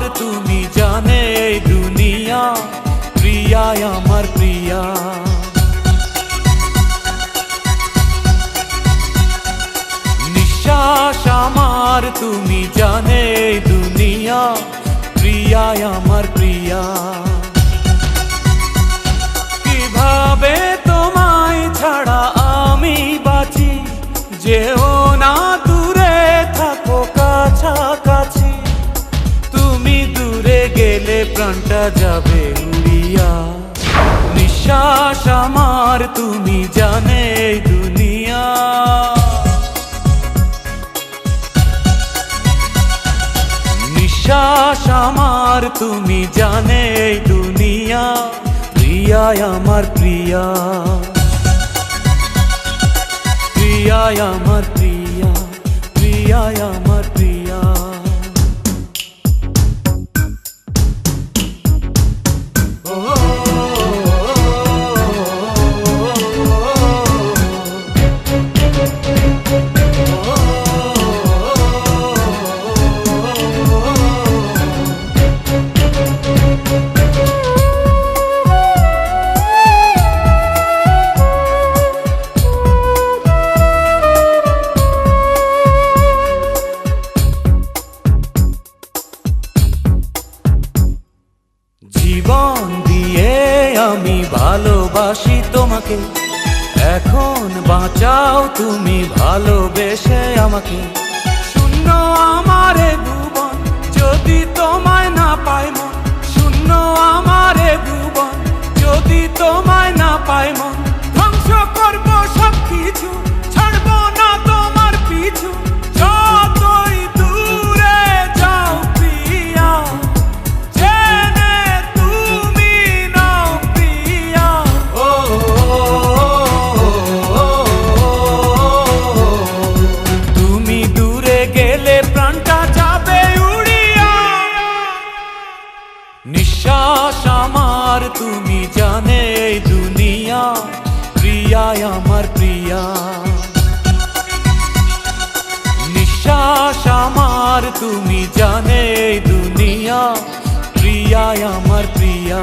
তুমি জানে দুনিয়া প্রিয়ায় আমার প্রিয়া। নিঃশ্বাস আমার, তুমি জানে দুনিয়া প্রিয়ায় আমার প্রিয়া। কীভাবে তোমায় ছাড়া আমি বাঁচি? যেও না দূরে থাকো, কাছাকাছি। প্রাণটা যাবে উড়িয়া। নিঃশ্বাস আমার, তুমি জানে দুনিয়া। নিঃশ্বাস আমার, তুমি জানে দুনিয়া। প্রিয়ায় আমার প্রিয়া। প্রিয়ায় আমার প্রিয়া। প্রিয়ায় আমার জীবন দিয়ে আমি ভালোবাসি তোমাকে। এখন বাঁচাও তুমি ভালোবেসে আমাকে। তুমি জানে এই দুনিয়া প্রিয়ায় আমার প্রিয়া। নিঃশ্বাস আমার, তুমি জানে এই দুনিয়া প্রিয়ায় আমার প্রিয়া।